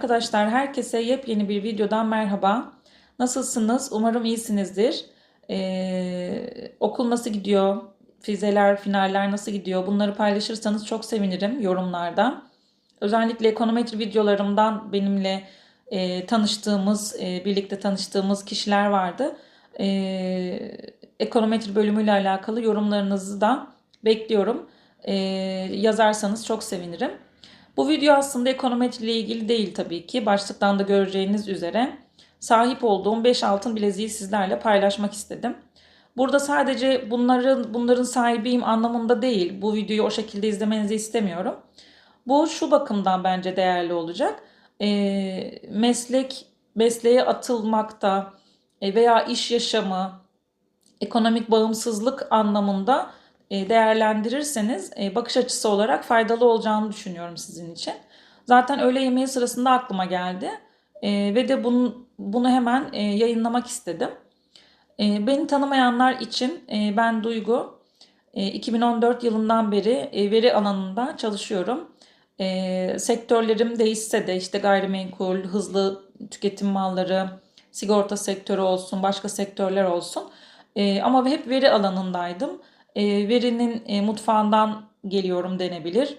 Arkadaşlar herkese yepyeni bir videodan merhaba. Nasılsınız? Umarım iyisinizdir. Ee, okul nasıl gidiyor? Fizeler, finaller nasıl gidiyor? Bunları paylaşırsanız çok sevinirim yorumlarda. Özellikle ekonometri videolarımdan benimle e, tanıştığımız, e, birlikte tanıştığımız kişiler vardı. E, ekonometri bölümüyle alakalı yorumlarınızı da bekliyorum. E, yazarsanız çok sevinirim. Bu video aslında ekonometri ilgili değil tabii ki. Başlıktan da göreceğiniz üzere sahip olduğum 5 altın bileziği sizlerle paylaşmak istedim. Burada sadece bunların bunların sahibiyim anlamında değil. Bu videoyu o şekilde izlemenizi istemiyorum. Bu şu bakımdan bence değerli olacak. E, meslek mesleğe atılmakta e, veya iş yaşamı, ekonomik bağımsızlık anlamında değerlendirirseniz e, bakış açısı olarak faydalı olacağını düşünüyorum sizin için. Zaten öğle yemeği sırasında aklıma geldi e, ve de bunu, bunu hemen yayınlamak istedim. Beni tanımayanlar için ben Duygu. 2014 yılından beri veri alanında çalışıyorum. Sektörlerim değişse de işte gayrimenkul, hızlı tüketim malları, sigorta sektörü olsun, başka sektörler olsun. Ama hep veri alanındaydım e, verinin e, mutfağından geliyorum denebilir.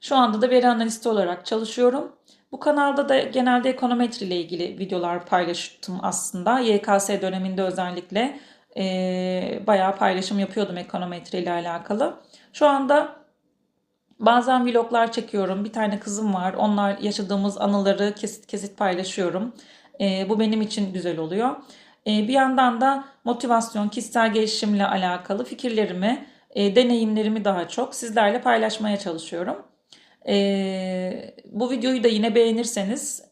Şu anda da veri analisti olarak çalışıyorum. Bu kanalda da genelde ekonometri ile ilgili videolar paylaştım aslında. YKS döneminde özellikle e, bayağı paylaşım yapıyordum ekonometri ile alakalı. Şu anda bazen vloglar çekiyorum. Bir tane kızım var. Onlar yaşadığımız anıları kesit kesit paylaşıyorum. E, bu benim için güzel oluyor. E, bir yandan da motivasyon, kişisel gelişimle alakalı fikirlerimi, e, deneyimlerimi daha çok sizlerle paylaşmaya çalışıyorum. E, bu videoyu da yine beğenirseniz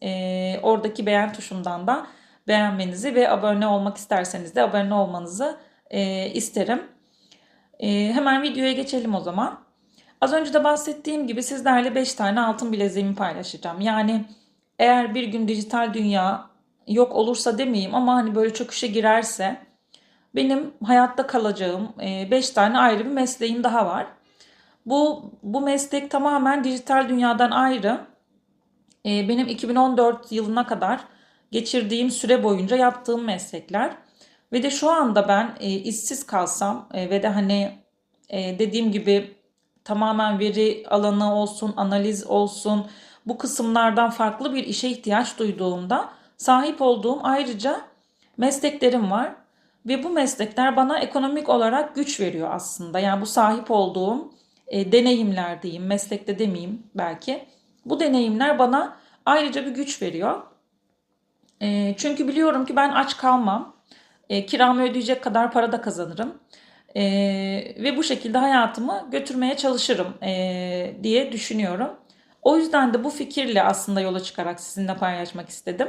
oradaki beğen tuşundan da beğenmenizi ve abone olmak isterseniz de abone olmanızı isterim. Hemen videoya geçelim o zaman. Az önce de bahsettiğim gibi sizlerle 5 tane altın bileziğimi paylaşacağım. Yani eğer bir gün dijital dünya yok olursa demeyeyim ama hani böyle çöküşe girerse benim hayatta kalacağım 5 e, tane ayrı bir mesleğim daha var. Bu bu meslek tamamen dijital dünyadan ayrı. E, benim 2014 yılına kadar geçirdiğim süre boyunca yaptığım meslekler ve de şu anda ben e, işsiz kalsam ve de hani dediğim gibi tamamen veri alanı olsun, analiz olsun bu kısımlardan farklı bir işe ihtiyaç duyduğumda sahip olduğum ayrıca mesleklerim var ve bu meslekler bana ekonomik olarak güç veriyor aslında. Yani bu sahip olduğum e, deneyimler diyeyim, meslekte demeyeyim belki. Bu deneyimler bana ayrıca bir güç veriyor. E, çünkü biliyorum ki ben aç kalmam. E, kiramı ödeyecek kadar para da kazanırım. E, ve bu şekilde hayatımı götürmeye çalışırım e, diye düşünüyorum. O yüzden de bu fikirle aslında yola çıkarak sizinle paylaşmak istedim.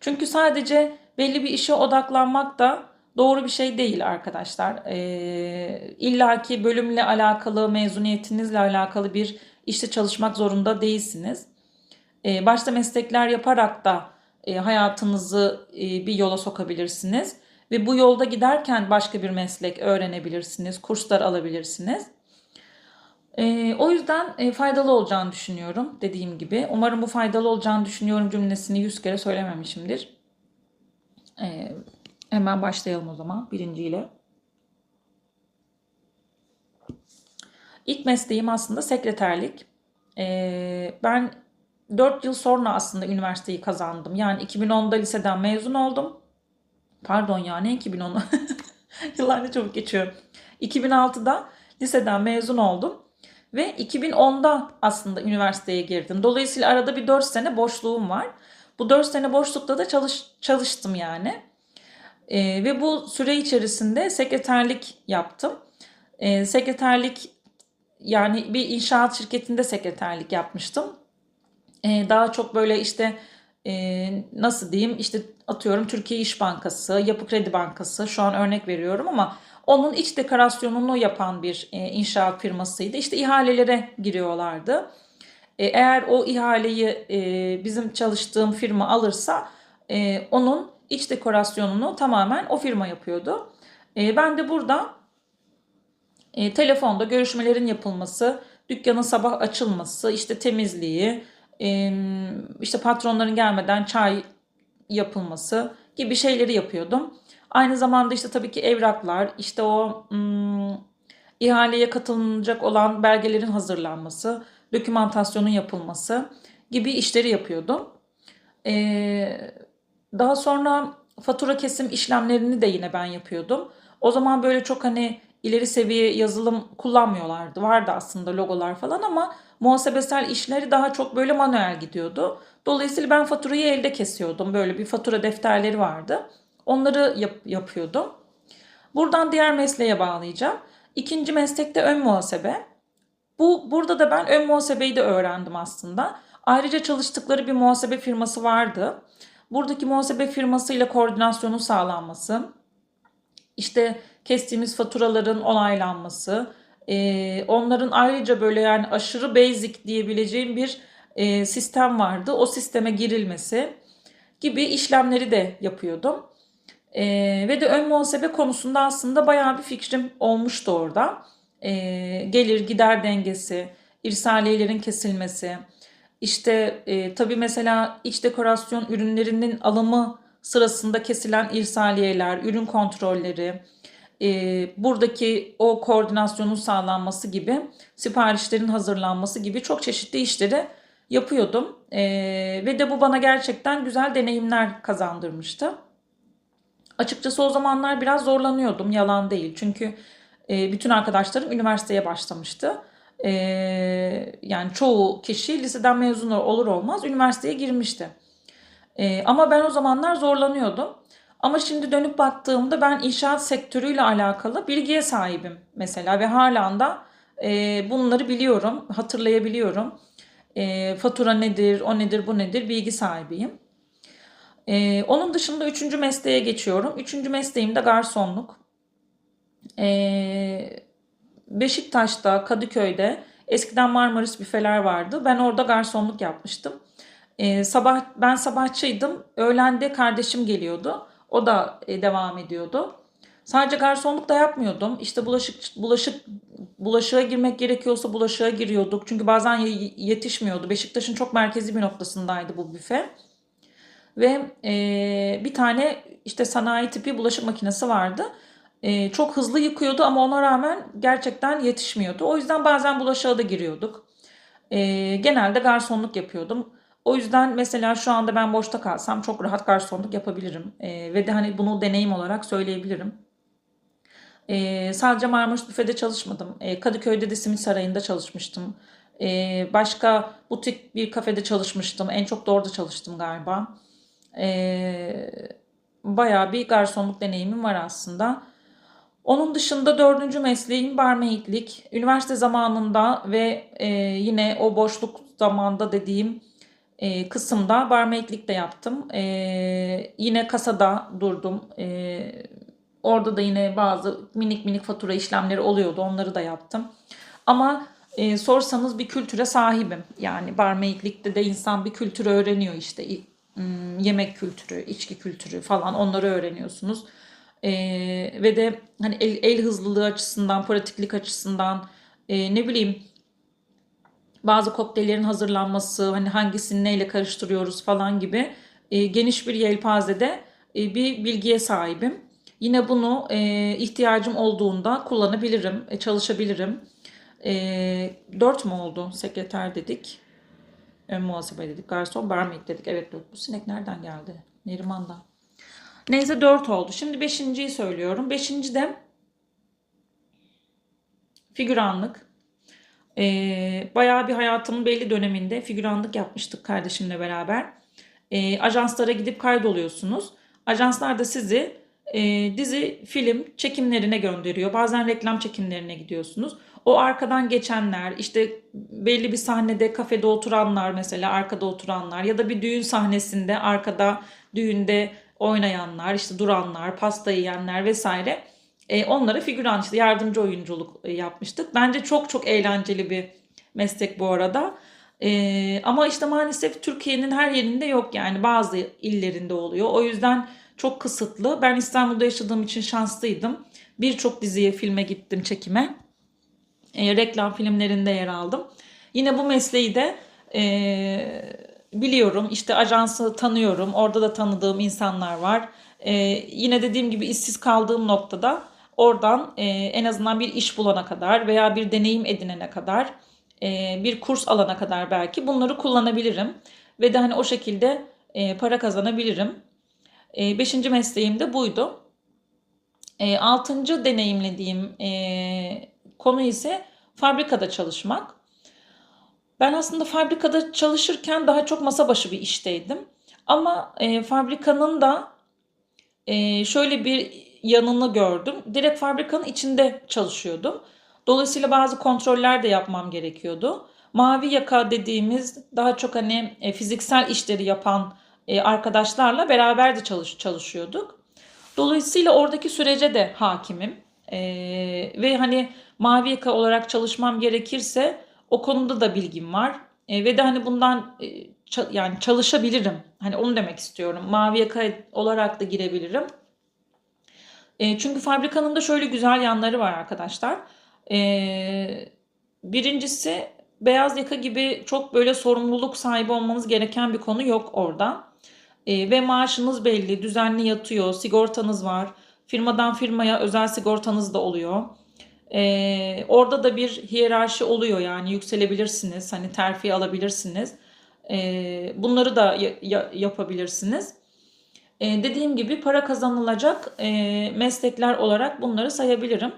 Çünkü sadece belli bir işe odaklanmak da doğru bir şey değil arkadaşlar. Ee, İlla ki bölümle alakalı, mezuniyetinizle alakalı bir işte çalışmak zorunda değilsiniz. Ee, başta meslekler yaparak da e, hayatınızı e, bir yola sokabilirsiniz. Ve bu yolda giderken başka bir meslek öğrenebilirsiniz, kurslar alabilirsiniz. E, o yüzden e, faydalı olacağını düşünüyorum dediğim gibi. Umarım bu faydalı olacağını düşünüyorum cümlesini yüz kere söylememişimdir. E, hemen başlayalım o zaman birinciyle. İlk mesleğim aslında sekreterlik. E, ben 4 yıl sonra aslında üniversiteyi kazandım. Yani 2010'da liseden mezun oldum. Pardon ya ne 2010'u? Yıllar ne çabuk geçiyor. 2006'da liseden mezun oldum. Ve 2010'da aslında üniversiteye girdim. Dolayısıyla arada bir 4 sene boşluğum var. Bu 4 sene boşlukta da çalış, çalıştım yani. E, ve bu süre içerisinde sekreterlik yaptım. E, sekreterlik yani bir inşaat şirketinde sekreterlik yapmıştım. E, daha çok böyle işte e, nasıl diyeyim işte atıyorum Türkiye İş Bankası, Yapı Kredi Bankası şu an örnek veriyorum ama onun iç dekorasyonunu yapan bir e, inşaat firmasıydı. İşte ihalelere giriyorlardı. E, eğer o ihaleyi e, bizim çalıştığım firma alırsa e, onun iç dekorasyonunu tamamen o firma yapıyordu. E, ben de burada e, telefonda görüşmelerin yapılması, dükkanın sabah açılması, işte temizliği, işte patronların gelmeden çay yapılması gibi şeyleri yapıyordum. Aynı zamanda işte tabii ki evraklar, işte o hmm, ihaleye katılacak olan belgelerin hazırlanması, dokümantasyonun yapılması gibi işleri yapıyordum. Ee, daha sonra fatura kesim işlemlerini de yine ben yapıyordum. O zaman böyle çok hani ileri seviye yazılım kullanmıyorlardı. Vardı aslında logolar falan ama muhasebesel işleri daha çok böyle manuel gidiyordu. Dolayısıyla ben faturayı elde kesiyordum. Böyle bir fatura defterleri vardı. Onları yap- yapıyordum. Buradan diğer mesleğe bağlayacağım. İkinci meslekte ön muhasebe. Bu burada da ben ön muhasebeyi de öğrendim aslında. Ayrıca çalıştıkları bir muhasebe firması vardı. Buradaki muhasebe firmasıyla koordinasyonun sağlanması, işte kestiğimiz faturaların onaylanması, e, onların ayrıca böyle yani aşırı basic diyebileceğim bir e, sistem vardı. O sisteme girilmesi gibi işlemleri de yapıyordum. E, ve de ön muhasebe konusunda aslında bayağı bir fikrim olmuştu orada. E, gelir gider dengesi, irsaliyelerin kesilmesi, işte e, tabii mesela iç dekorasyon ürünlerinin alımı sırasında kesilen irsaliyeler, ürün kontrolleri, e, buradaki o koordinasyonun sağlanması gibi, siparişlerin hazırlanması gibi çok çeşitli işleri yapıyordum. E, ve de bu bana gerçekten güzel deneyimler kazandırmıştı. Açıkçası o zamanlar biraz zorlanıyordum, yalan değil. Çünkü e, bütün arkadaşlarım üniversiteye başlamıştı. E, yani çoğu kişi liseden mezun olur olmaz üniversiteye girmişti. E, ama ben o zamanlar zorlanıyordum. Ama şimdi dönüp baktığımda ben inşaat sektörüyle alakalı bilgiye sahibim mesela ve halen da e, bunları biliyorum, hatırlayabiliyorum. E, fatura nedir, o nedir, bu nedir bilgi sahibiyim. E, onun dışında üçüncü mesleğe geçiyorum. Üçüncü mesleğim de garsonluk. E, Beşiktaş'ta, Kadıköy'de eskiden Marmaris büfeler vardı. Ben orada garsonluk yapmıştım. E, sabah ben sabahçıydım. Öğlende kardeşim geliyordu. O da e, devam ediyordu. Sadece garsonluk da yapmıyordum. İşte bulaşık bulaşık bulaşığa girmek gerekiyorsa bulaşığa giriyorduk. Çünkü bazen yetişmiyordu. Beşiktaş'ın çok merkezi bir noktasındaydı bu büfe. Ve e, bir tane işte sanayi tipi bulaşık makinesi vardı. E, çok hızlı yıkıyordu ama ona rağmen gerçekten yetişmiyordu. O yüzden bazen bulaşığa da giriyorduk. E, genelde garsonluk yapıyordum. O yüzden mesela şu anda ben boşta kalsam çok rahat garsonluk yapabilirim. E, ve de hani bunu deneyim olarak söyleyebilirim. E, sadece Marmaris Büfe'de çalışmadım. E, Kadıköy'de de Simit Sarayı'nda çalışmıştım. E, başka butik bir kafede çalışmıştım. En çok da orada çalıştım galiba. E, bayağı bir garsonluk deneyimim var aslında. Onun dışında dördüncü mesleğim barmaidlik. Üniversite zamanında ve e, yine o boşluk zamanda dediğim e, kısımda barmaidlik de yaptım. E, yine kasada durdum. E, orada da yine bazı minik minik fatura işlemleri oluyordu. Onları da yaptım. Ama e, sorsanız bir kültüre sahibim. Yani barmaidlikte de insan bir kültürü öğreniyor işte. Yemek kültürü, içki kültürü falan onları öğreniyorsunuz. E, ve de hani el, el hızlılığı açısından, pratiklik açısından e, ne bileyim bazı kokteyllerin hazırlanması, hani hangisini neyle karıştırıyoruz falan gibi e, geniş bir yelpazede e, bir bilgiye sahibim. Yine bunu e, ihtiyacım olduğunda kullanabilirim, e, çalışabilirim. E, 4 mu oldu? Sekreter dedik. Ön muhasebe dedik. Garson, barmaid dedik. Evet bu sinek nereden geldi? Neriman'dan. Neyse 4 oldu. Şimdi 5.yi söylüyorum. 5. de figüranlık. Ee, bayağı bir hayatımın belli döneminde figüranlık yapmıştık kardeşimle beraber. Ee, ajanslara gidip kaydoluyorsunuz. Ajanslar da sizi e, dizi, film çekimlerine gönderiyor. Bazen reklam çekimlerine gidiyorsunuz. O arkadan geçenler, işte belli bir sahnede kafede oturanlar mesela arkada oturanlar ya da bir düğün sahnesinde arkada düğünde oynayanlar, işte duranlar, pasta yiyenler vesaire e, onlara figüran işte yardımcı oyunculuk e, yapmıştık. Bence çok çok eğlenceli bir meslek bu arada. E, ama işte maalesef Türkiye'nin her yerinde yok yani bazı illerinde oluyor. O yüzden çok kısıtlı. Ben İstanbul'da yaşadığım için şanslıydım. Birçok diziye, filme gittim çekime. E, reklam filmlerinde yer aldım. Yine bu mesleği de Ee, biliyorum işte ajansı tanıyorum. Orada da tanıdığım insanlar var. Ee, yine dediğim gibi işsiz kaldığım noktada oradan e, en azından bir iş bulana kadar veya bir deneyim edinene kadar e, bir kurs alana kadar belki bunları kullanabilirim. Ve de hani o şekilde e, para kazanabilirim. E, beşinci mesleğim de buydu. E, altıncı deneyimlediğim e, konu ise fabrikada çalışmak. Ben aslında fabrikada çalışırken daha çok masa başı bir işteydim. Ama e, fabrikanın da e, şöyle bir yanını gördüm. Direkt fabrikanın içinde çalışıyordum. Dolayısıyla bazı kontroller de yapmam gerekiyordu. Mavi yaka dediğimiz daha çok hani e, fiziksel işleri yapan e, arkadaşlarla beraber de çalış, çalışıyorduk. Dolayısıyla oradaki sürece de hakimim. E, ve hani mavi yaka olarak çalışmam gerekirse o konuda da bilgim var. E, ve de hani bundan e, yani çalışabilirim. Hani onu demek istiyorum. Mavi yaka olarak da girebilirim. E, çünkü fabrikanın da şöyle güzel yanları var arkadaşlar. E, birincisi beyaz yaka gibi çok böyle sorumluluk sahibi olmanız gereken bir konu yok orada. E, ve maaşınız belli, düzenli yatıyor, sigortanız var. Firmadan firmaya özel sigortanız da oluyor. E, orada da bir hiyerarşi oluyor yani yükselebilirsiniz, hani terfi alabilirsiniz. E, bunları da ya- ya- yapabilirsiniz. E, dediğim gibi para kazanılacak e, meslekler olarak bunları sayabilirim.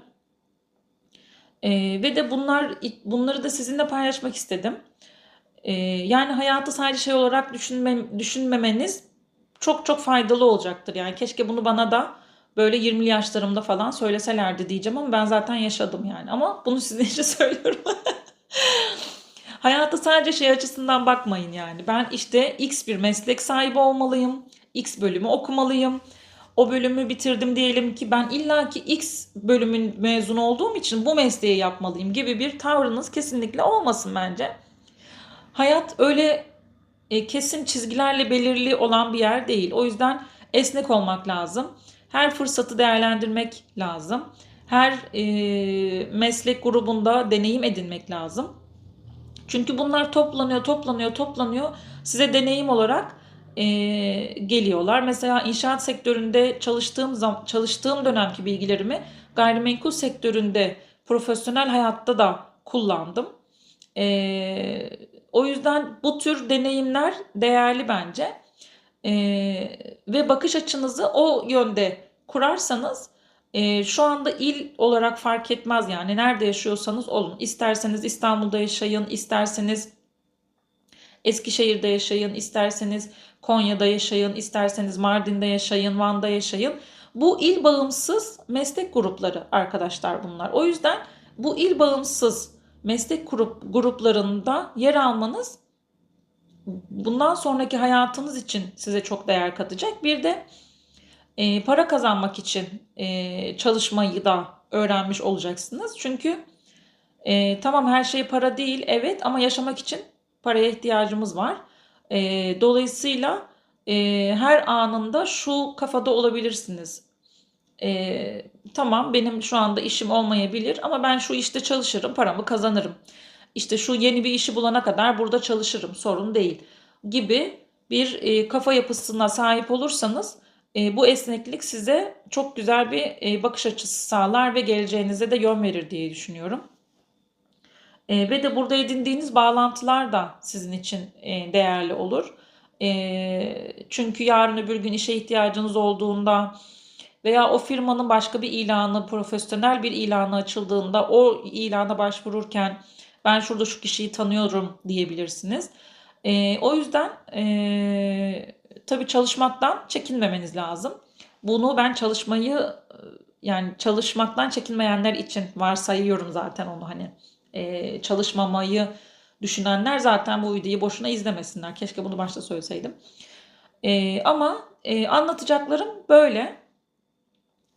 E, ve de bunlar bunları da sizinle paylaşmak istedim. E, yani hayatı sadece şey olarak düşünme, düşünmemeniz çok çok faydalı olacaktır. Yani keşke bunu bana da böyle 20'li yaşlarımda falan söyleselerdi diyeceğim ama ben zaten yaşadım yani. Ama bunu sizin için söylüyorum. Hayata sadece şey açısından bakmayın yani. Ben işte X bir meslek sahibi olmalıyım. X bölümü okumalıyım. O bölümü bitirdim diyelim ki ben illaki X bölümün mezunu olduğum için bu mesleği yapmalıyım gibi bir tavrınız kesinlikle olmasın bence. Hayat öyle e, kesin çizgilerle belirli olan bir yer değil. O yüzden esnek olmak lazım. Her fırsatı değerlendirmek lazım. Her e, meslek grubunda deneyim edinmek lazım. Çünkü bunlar toplanıyor, toplanıyor, toplanıyor. Size deneyim olarak e, geliyorlar. Mesela inşaat sektöründe çalıştığım zam çalıştığım dönemki bilgilerimi gayrimenkul sektöründe profesyonel hayatta da kullandım. E, o yüzden bu tür deneyimler değerli bence. E, ve bakış açınızı o yönde kurarsanız e, şu anda il olarak fark etmez yani nerede yaşıyorsanız olun. İsterseniz İstanbul'da yaşayın, isterseniz Eskişehir'de yaşayın, isterseniz Konya'da yaşayın, isterseniz Mardin'de yaşayın, Van'da yaşayın. Bu il bağımsız meslek grupları arkadaşlar bunlar. O yüzden bu il bağımsız meslek grup, gruplarında yer almanız bundan sonraki hayatınız için size çok değer katacak. Bir de e, para kazanmak için e, çalışmayı da öğrenmiş olacaksınız. Çünkü e, tamam her şey para değil evet ama yaşamak için paraya ihtiyacımız var. E, dolayısıyla e, her anında şu kafada olabilirsiniz. E, tamam benim şu anda işim olmayabilir ama ben şu işte çalışırım, paramı kazanırım. İşte şu yeni bir işi bulana kadar burada çalışırım, sorun değil gibi bir e, kafa yapısına sahip olursanız e, bu esneklik size çok güzel bir e, bakış açısı sağlar ve geleceğinize de yön verir diye düşünüyorum. E, ve de burada edindiğiniz bağlantılar da sizin için e, değerli olur. E, çünkü yarın öbür gün işe ihtiyacınız olduğunda veya o firmanın başka bir ilanı, profesyonel bir ilanı açıldığında o ilana başvururken ben şurada şu kişiyi tanıyorum diyebilirsiniz. E, o yüzden e, tabii çalışmaktan çekinmemeniz lazım. Bunu ben çalışmayı yani çalışmaktan çekinmeyenler için varsayıyorum zaten onu hani e, çalışmamayı düşünenler zaten bu videoyu boşuna izlemesinler. Keşke bunu başta söyleseydim. E, ama e, anlatacaklarım böyle.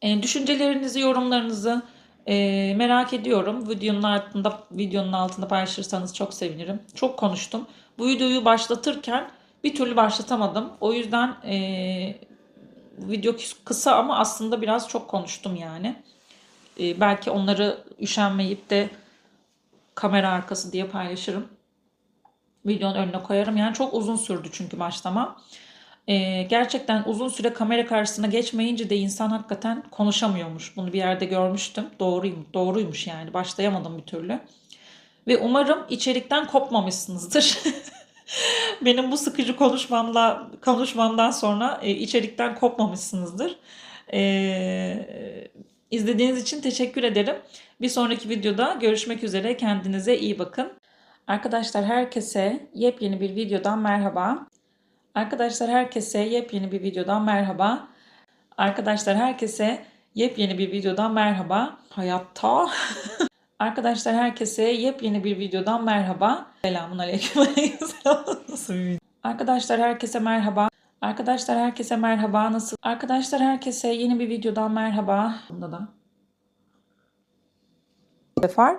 E, düşüncelerinizi, yorumlarınızı e, merak ediyorum. Videonun altında videonun altında paylaşırsanız çok sevinirim. Çok konuştum. Bu videoyu başlatırken bir türlü başlatamadım. O yüzden e, video kısa ama aslında biraz çok konuştum yani. E, belki onları üşenmeyip de kamera arkası diye paylaşırım. videonun önüne koyarım. Yani çok uzun sürdü çünkü başlama. Ee, gerçekten uzun süre kamera karşısına geçmeyince de insan hakikaten konuşamıyormuş. Bunu bir yerde görmüştüm. Doğruyum, doğruymuş yani. Başlayamadım bir türlü. Ve umarım içerikten kopmamışsınızdır. Benim bu sıkıcı konuşmamla konuşmamdan sonra e, içerikten kopmamışsınızdır. Ee, izlediğiniz için teşekkür ederim. Bir sonraki videoda görüşmek üzere. Kendinize iyi bakın. Arkadaşlar herkese yepyeni bir videodan merhaba. Arkadaşlar herkese yepyeni bir videodan merhaba. Arkadaşlar herkese yepyeni bir videodan merhaba. Hayatta. Arkadaşlar herkese yepyeni bir videodan merhaba. Selamun aleyküm. Arkadaşlar herkese merhaba. Arkadaşlar herkese merhaba. Nasıl? Arkadaşlar herkese yeni bir videodan merhaba. Bunda da. Sefer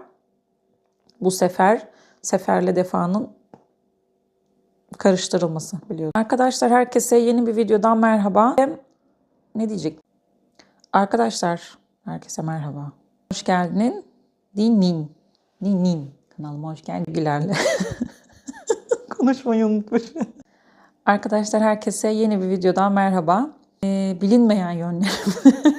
bu sefer seferle defanın karıştırılması biliyorum. Arkadaşlar herkese yeni bir videodan merhaba. Ne diyecek? Arkadaşlar herkese merhaba. Hoş geldin. Dinin. Dinin. Kanalıma hoş geldin. Gülerle. Konuşmayı unutmuş. Arkadaşlar herkese yeni bir videodan merhaba. Ee, bilinmeyen yönlerim.